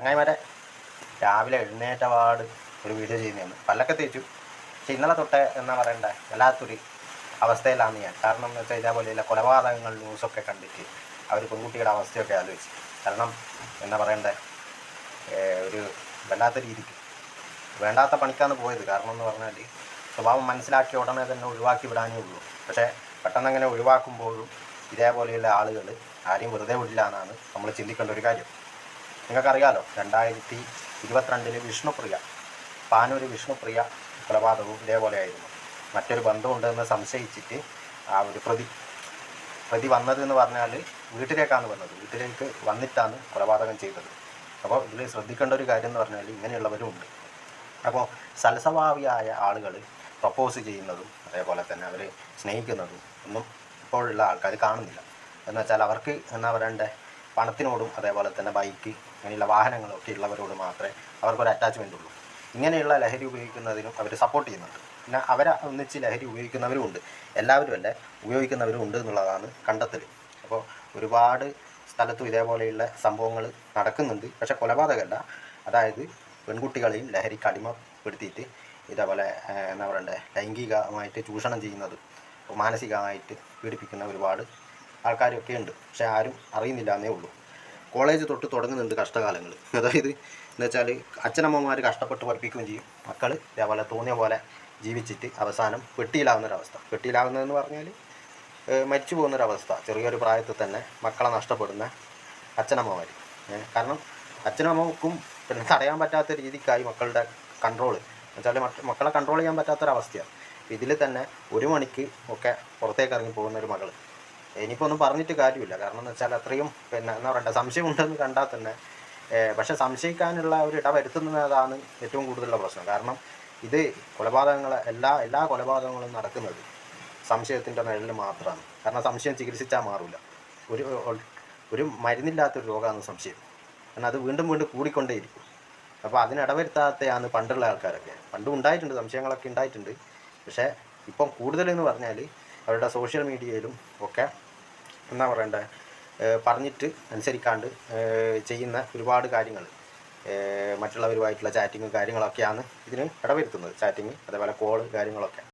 ചങ്ങായിമാരെ രാവിലെ എഴുന്നേറ്റ പാട് ഒരു വീഡിയോ ചെയ്യുന്നതാണ്. പല്ലൊക്കെ തേച്ചു. പക്ഷെ ഇന്നലെ തൊട്ട് എന്നാ പറയണ്ടേ? വല്ലാത്തൊരു അവസ്ഥയിലാണ് ഞാൻ. കാരണം എന്ന് വെച്ചാൽ ഇതേപോലെയുള്ള കൊലപാതകങ്ങൾ ന്യൂസൊക്കെ കണ്ടിട്ട് അവർ പെൺകുട്ടിയുടെ അവസ്ഥയൊക്കെ ആലോചിച്ച്. കാരണം എന്നാ പറയണ്ടേ? ഒരു വല്ലാത്ത രീതിക്ക്. വേണ്ടാത്ത പണിക്കാണ് പോയത്. കാരണം എന്ന് പറഞ്ഞാൽ സ്വഭാവം മനസ്സിലാക്കിയ ഉടനെ തന്നെ ഒഴിവാക്കി വിടാനേ ഉള്ളൂ. പക്ഷേ പെട്ടെന്ന് അങ്ങനെ ഒഴിവാക്കുമ്പോഴും ഇതേപോലെയുള്ള ആളുകൾ ആരെയും വെറുതെ വിടില്ല എന്നാണ് നമ്മൾ ചിന്തിക്കേണ്ട ഒരു കാര്യം. നിങ്ങൾക്കറിയാലോ രണ്ടായിരത്തി ഇരുപത്തിരണ്ടിൽ വിഷ്ണുപ്രിയ പാനൂർ വിഷ്ണുപ്രിയ കൊലപാതകവും ഇതേപോലെയായിരുന്നു മറ്റൊരു ബന്ധമുണ്ടെന്ന് സംശയിച്ചിട്ട് ആ ഒരു പ്രതി പ്രതി വന്നത് എന്ന് പറഞ്ഞാൽ വീട്ടിലേക്കാണ് വന്നത്. വീട്ടിലേക്ക് വന്നിട്ടാണ് കൊലപാതകം ചെയ്തത്. അപ്പോൾ ഇതിൽ ശ്രദ്ധിക്കേണ്ട ഒരു കാര്യം എന്ന് പറഞ്ഞാൽ ഇങ്ങനെയുള്ളവരും ഉണ്ട്. അപ്പോൾ സൽസ്വഭാവിയായ ആളുകൾ പ്രപ്പോസ് ചെയ്യുന്നതും അതേപോലെ തന്നെ അവർ സ്നേഹിക്കുന്നതും ഒന്നും ഇപ്പോഴുള്ള ആൾക്കാർ കാണുന്നില്ല. എന്ന് വെച്ചാൽ അവർക്ക് എന്നാ പറയണ്ടേ? പണത്തിനോടും അതേപോലെ തന്നെ ബൈക്ക് അങ്ങനെയുള്ള വാഹനങ്ങളൊക്കെ ഉള്ളവരോട് മാത്രമേ അവർക്കൊരു അറ്റാച്ച്മെന്റ് ഉള്ളൂ. ഇങ്ങനെയുള്ള ലഹരി ഉപയോഗിക്കുന്നതിനും അവർ സപ്പോർട്ട് ചെയ്യുന്നുണ്ട്. പിന്നെ അവരെ ഒന്നിച്ച് ലഹരി ഉപയോഗിക്കുന്നവരും ഉണ്ട്. എല്ലാവരും അല്ല ഉപയോഗിക്കുന്നവരും ഉണ്ട് എന്നുള്ളതാണ് കണ്ടെത്തൽ അപ്പോൾ ഒരുപാട് സ്ഥലത്തും ഇതേപോലെയുള്ള സംഭവങ്ങൾ നടക്കുന്നുണ്ട്. പക്ഷേ കൊലപാതകമല്ല അതായത് പെൺകുട്ടികളെയും ലഹരിക്ക് അടിമപ്പെടുത്തിയിട്ട് ഇതേപോലെ എന്താ പറയണ്ടേ ലൈംഗികമായിട്ട് ചൂഷണം ചെയ്യുന്നതും മാനസികമായിട്ട് പീഡിപ്പിക്കുന്ന ഒരുപാട് ആൾക്കാരൊക്കെ ഉണ്ട്. പക്ഷെ ആരും അറിയുന്നില്ല എന്നേ ഉള്ളൂ. കോളേജ് തൊട്ട് തുടങ്ങുന്നുണ്ട് കഷ്ടകാലങ്ങൾ അതായത് എന്ന് വെച്ചാൽ അച്ഛനമ്മമാർ കഷ്ടപ്പെട്ട് പഠിപ്പിക്കുകയും ചെയ്യും. മക്കൾ ഇതേപോലെ തോന്നിയ പോലെ ജീവിച്ചിട്ട് അവസാനം പെട്ടിയിലാവുന്നൊരവസ്ഥ പെട്ടിയിലാവുന്നതെന്ന് പറഞ്ഞാൽ മരിച്ചു പോകുന്നൊരവസ്ഥ. ചെറിയൊരു പ്രായത്തിൽ തന്നെ മക്കളെ നഷ്ടപ്പെടുന്ന അച്ഛനമ്മമാർ. കാരണം അച്ഛനമ്മക്കും പിന്നെ തടയാൻ പറ്റാത്ത രീതിക്കായി മക്കളുടെ കൺട്രോൾ എന്നുവെച്ചാൽ മക്ക- മക്കളെ കൺട്രോൾ ചെയ്യാൻ പറ്റാത്തൊരവസ്ഥയാണ്. ഇതിൽ തന്നെ ഒരു മണിക്ക് ഒക്കെ പുറത്തേക്ക് ഇറങ്ങി പോകുന്ന ഒരു മകൾ ഇനിയിപ്പോൾ ഒന്നും പറഞ്ഞിട്ട് കാര്യമില്ല. കാരണം എന്ന് വെച്ചാൽ അത്രയും പിന്നെ എന്താ പറയണ്ടേ സംശയമുണ്ടെന്ന് കണ്ടാൽ തന്നെ പക്ഷെ സംശയിക്കാനുള്ള ഒരു ഇട വരുത്തുന്നതാണ് ഏറ്റവും കൂടുതലുള്ള പ്രശ്നം. കാരണം ഇത് കൊലപാതകങ്ങൾ എല്ലാ എല്ലാ കൊലപാതകങ്ങളും നടക്കുന്നത് സംശയത്തിന്റെ നിഴലിൽ മാത്രമാണ്. കാരണം സംശയം ചികിത്സിച്ചാൽ മാറില്ല ഒരു ഒരു മരുന്നില്ലാത്തൊരു രോഗമാണ് സംശയം. കാരണം അത് വീണ്ടും വീണ്ടും കൂടിക്കൊണ്ടേയിരിക്കും. അപ്പോൾ അതിനിടവരുത്താത്തയാണ് പണ്ടുള്ള ആൾക്കാരൊക്കെ. പണ്ടും ഉണ്ടായിട്ടുണ്ട് സംശയങ്ങളൊക്കെ ഉണ്ടായിട്ടുണ്ട്. പക്ഷേ ഇപ്പം കൂടുതലെന്ന് പറഞ്ഞാൽ അവരുടെ സോഷ്യൽ മീഡിയയിലും ഒക്കെ. എന്താ പറയണ്ടേ? പറഞ്ഞിട്ട് അനുസരിക്കാണ്ട് ചെയ്യുന്ന ഒരുപാട് കാര്യങ്ങൾ. മറ്റുള്ളവരുമായിട്ടുള്ള ചാറ്റിങ്ങും കാര്യങ്ങളൊക്കെയാണ് ഇതിന് ഇടവരുത്തുന്നത്. ചാറ്റിങ് അതേപോലെ കോൾ കാര്യങ്ങളൊക്കെ.